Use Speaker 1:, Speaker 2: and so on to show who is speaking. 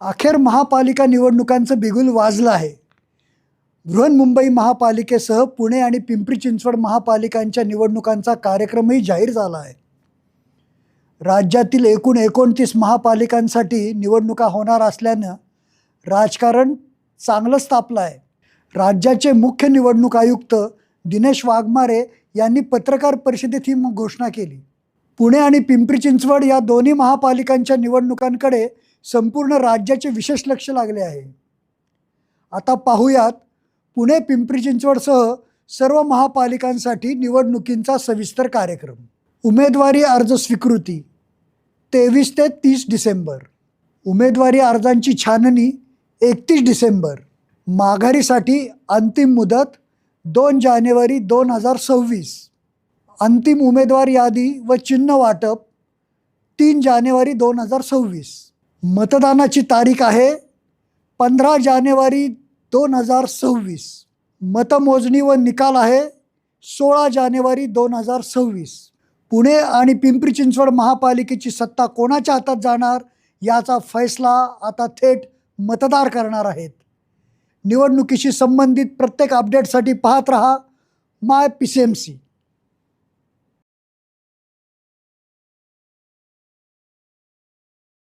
Speaker 1: अखेर महापालिका निवडणुकांचं बिगुल वाजलं आहे. बृहन्मुंबई महापालिकेसह पुणे आणि पिंपरी चिंचवड महापालिकांच्या निवडणुकांचा कार्यक्रमही जाहीर झाला आहे. राज्यातील एकूण एकोणतीस महापालिकांसाठी निवडणुका होणार असल्यानं राजकारण चांगलंच तापलं आहे. राज्याचे मुख्य निवडणूक आयुक्त दिनेश वाघमारे यांनी पत्रकार परिषदेत ही घोषणा केली. पुणे आणि पिंपरी चिंचवड या दोन्ही महापालिकांच्या निवडणुकांकडे संपूर्ण राज्याचे विशेष लक्ष लागले आहे. आता पाहूयात पुणे पिंपरी चिंचवडसह सर्व महापालिकांसाठी निवडणुकींचा सविस्तर कार्यक्रम. उमेदवारी अर्ज स्वीकृती तेवीस ते तीस डिसेंबर. उमेदवारी अर्जांची छाननी एकतीस डिसेंबर. माघारीसाठी अंतिम मुदत दोन जानेवारी दोन हजार सव्वीस. अंतिम उमेदवार यादी व चिन्ह वाटप तीन जानेवारी दोन हजार सव्वीस. मतदानाची तारीख आहे पंधरा जानेवारी दोन हजार सव्वीस. मतमोजणी व निकाल आहे सोळा जानेवारी दोन हजार सव्वीस. पुणे आणि पिंपरी चिंचवड महापालिकेची सत्ता कोणाच्या हातात जाणार याचा फैसला आता थेट मतदार करणार आहेत. निवडणुकीशी संबंधित प्रत्येक अपडेटसाठी पाहत रहा. My P C M C